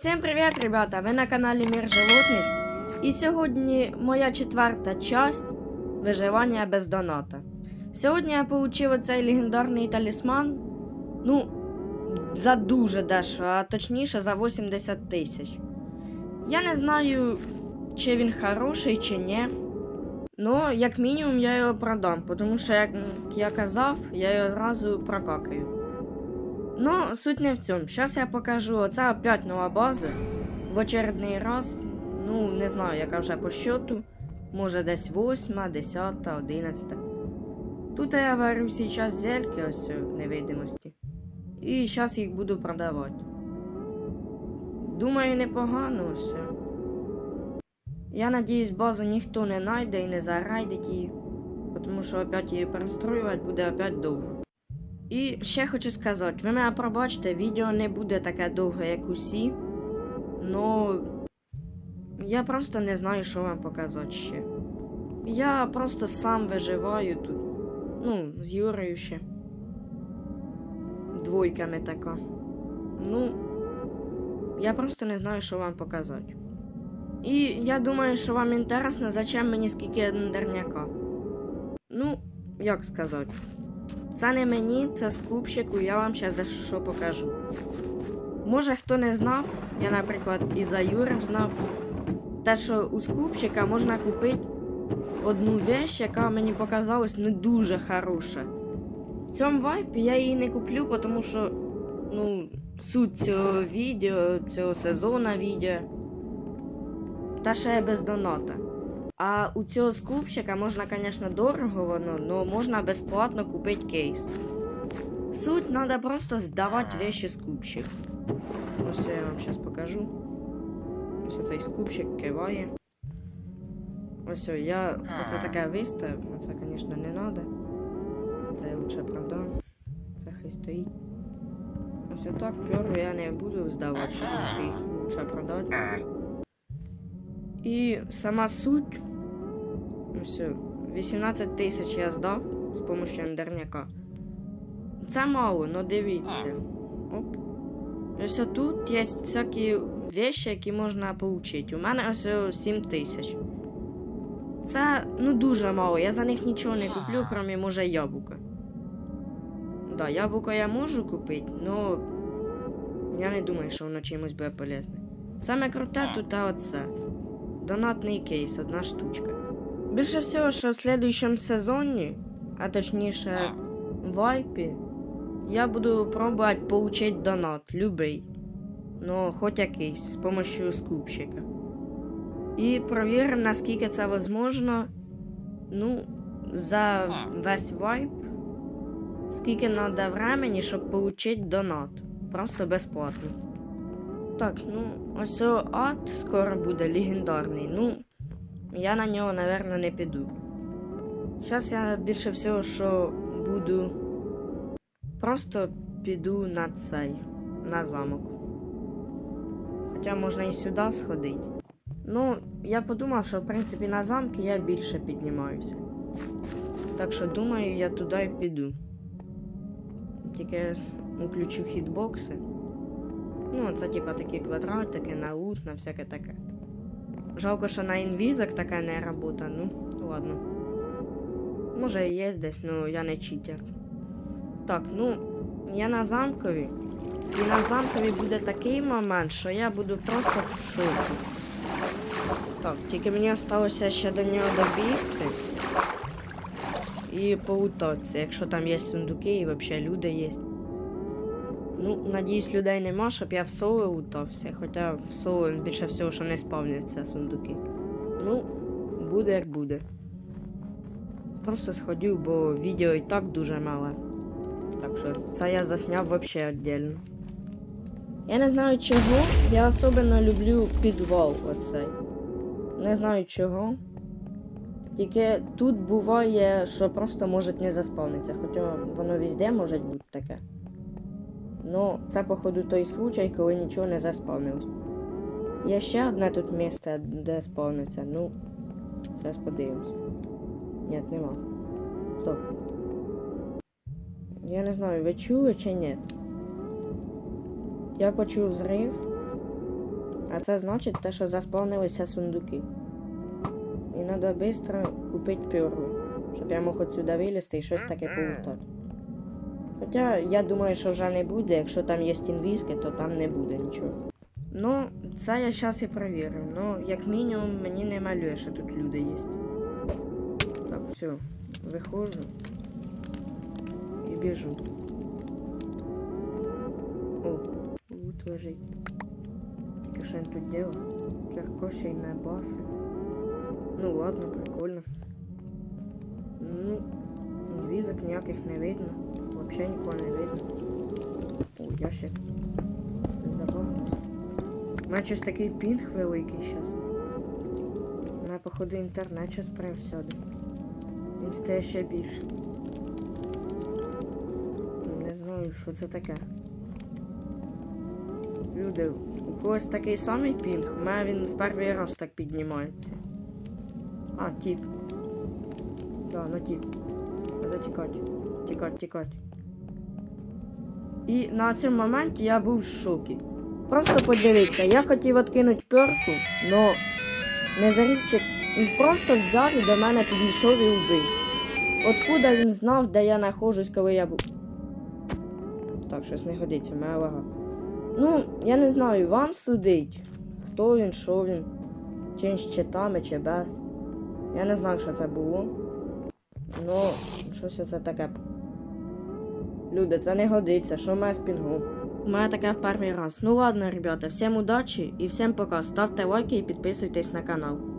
Всім привіт, ребята! Ви на каналі Мір Животних. І сьогодні моя четверта часть виживання без доната. Сьогодні я отримав оцей легендарний талісман. Ну, за дуже дешево, а точніше за 80 тисяч. Я не знаю, чи він хороший, чи ні. Ну, як мінімум, я його продам, тому що, як я казав, я його зразу прокакаю. Ну, суть не в цьому. Зараз я покажу. Оце опять нова база. В очередний раз. Ну, не знаю, яка вже по счету. Може десь 8, 10, 11. Тут я варю зараз зельки, ось о, невидимості. І зараз їх буду продавати. Думаю, непогано все. Я надіюсь, базу ніхто не знайде і не зарайдить її. Тому що опять її перестроювати буде опять довго. І ще хочу сказати, ви мене пробачте, відео не буде таке довге, як усі. Ну я просто не знаю, що вам показати ще. Я просто сам виживаю тут. Ну, з Юрою ще. Двойками така. Ну, я просто не знаю, що вам показати. І я думаю, що вам інтересно, зачем мені скільки ендерняка. Ну, як сказати. Це не мені, це скупщику, я вам зараз дещо покажу. Може хто не знав, я, наприклад, і за Юрів знав, те, що у скупщика можна купити одну вещь, яка мені показалась не дуже хороша. В цьому вайпі я її не куплю, тому що ну, суть цього відео, цього сезону відео, та ще без доната. А у цього скупщика можна, звісно, дорого воно, але можна безплатно купити кейс. Суть треба просто здавати вещи скупщик. Ось я вам зараз покажу. Ось цей скупщик киває. Ось я оце таке виставив, це, звісно, не треба. Це лучше продам. Це хай стоїть. Ось отак перу я не буду здавати, тому що їх лучше продати. І сама суть. Ось, 18 тисяч я здав з допомогою ендерняка. Це мало, але дивіться. Оп. Ось тут є всякі вещи, які можна отримати. У мене ось 7 тисяч. Це ну дуже мало. Я за них нічого не куплю, крім може яблука. Да, яблуко я можу купити, але я не думаю, що воно чимось буде полезне. Саме круте тут оце. Донатний кейс, одна штучка. Більше всього, що в слідуючому сезоні, а точніше в вайпі, я буду пробувати получити донат, любий. Ну, хоч якийсь, з допомогою скупщика. І провіримо, наскільки це можливо. Ну, за весь вайп. Скільки треба времени, щоб отримати донат. Просто безплатно. Так, ну, ось ад скоро буде легендарний. Ну, я на нього, напевно, не піду. Зараз я більше всього, що буду просто піду на цей, на замок. Хоча можна і сюди сходити. Ну, я подумав, що в принципі на замки я більше піднімаюся. Так що думаю, я туди і піду. Тільки включу хітбокси. Ну, це типа такі квадратики, на ут, на всяке таке. Жалко, що на інвізах така не робота, ну, ладно. Може і є десь, ну я не читер. Так, ну, я на замкові. І на замкові буде такий момент, що я буду просто в шокі. Так, тільки мені залишилося ще до нього добігти. І полутатися, якщо там є сундуки і взагалі люди є. Ну, надіюсь, людей нема, щоб я в соло лутався, хоча в соло більше всього, що не спавняться сундуки. Ну, буде як буде. Просто сходив, бо відео і так дуже мале. Так що це я засняв взагалі віддільно. Я не знаю чого, я особливо люблю підвал оцей. Не знаю чого. Тільки тут буває, що просто може не заспавнитися, хоча воно везде може бути таке. Ну, це, походу, той случай, коли нічого не заспавнилось. Є ще одне тут місце, де спавниться. Ну, зараз подивимось. Ні, нема. Стоп. Я не знаю, ви чули чи ні? Я почув зрив. А це значить те, що заспавнилися сундуки. І треба швидко купити перлу, щоб я мог отсюда вилізти і щось таке полутати. Хоча я думаю, що вже не буде, якщо там є інвізки, то там не буде нічого. Ну, це я зараз і перевірю. Ну, як мінімум, мені не малює, що тут люди є. Так, все, виходжу і біжу. О, лут лежить. Тільки що він тут делав? Кирко й на бафи. Ну ладно, прикольно. Ну, візок ніяких не видно. Вообще нікого не видно. О, я ще. У мене щось такий пінг великий зараз. У мене, походу, інтернет прям сяде. Він стає ще більше. Не знаю, що це таке. Люди, у когось такий самий пінг, у мене він в перший раз так піднімається. А, тип. Да, ну тип. Надо тікати. Тікати, тікати. І на цьому моменті я був в шокі. Просто подивіться, я хотів відкинути перку, но незарідчик він просто взяв і до мене підійшов і вбив. Откуда він знав, де я знаходжусь, коли я був. Так, щось не годиться, моя вага. Ну, я не знаю, вам судить, хто він, що він, чи він з читами, чи без. Я не знаю, що це було. Ну, щось це таке. Люди, це не годиться, що має спінгу. У мене таке в перший раз. Ну ладно, ребята, всім удачі і всім пока. Ставте лайки і підписуйтесь на канал.